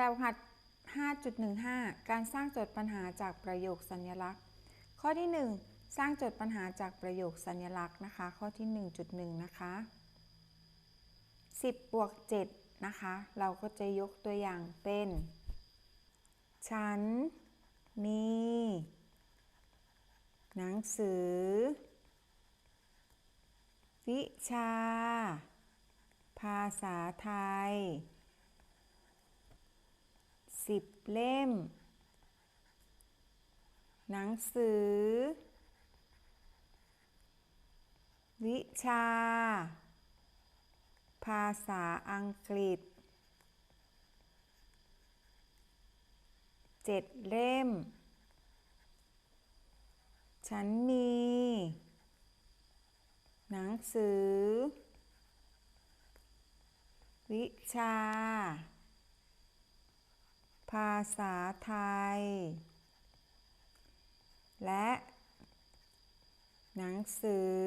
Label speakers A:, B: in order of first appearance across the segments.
A: แบบหัด5.15 การสร้างโจทย์ปัญหาจากประโยคสัญลักษณ์ ข้อที่ 1 สร้างโจทย์ปัญหาจากประโยคสัญลักษณ์นะคะ ข้อที่ 1.1 นะคะ 10บวก7นะคะ เราก็จะยกตัวอย่างเป็น ฉัน มี หนังสือ วิชา ภาษาไทย สิบเล่ม หนังสือ วิชา ภาษาอังกฤษเจ็ดเล่ม ฉันมี หนังสือ วิชา ภาษาไทย และ หนังสือ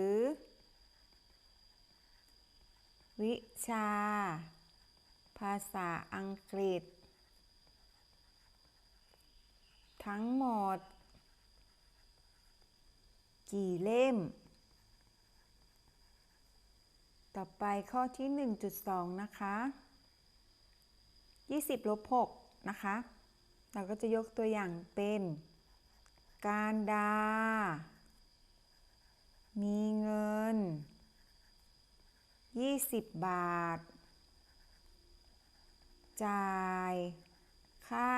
A: วิชา ภาษาอังกฤษ ทั้งหมด กี่เล่ม ต่อไปข้อที่ 1.2 นะคะ 20ลบ6 นะคะ เราก็จะยกตัวอย่างเป็น การดา มีเงิน 20 บาท จ่ายค่า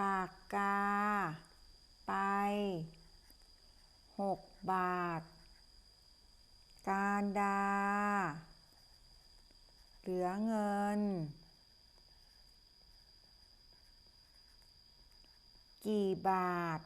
A: ปากกา ไป 6 บาท การดา เหลือเงิน กี่บาท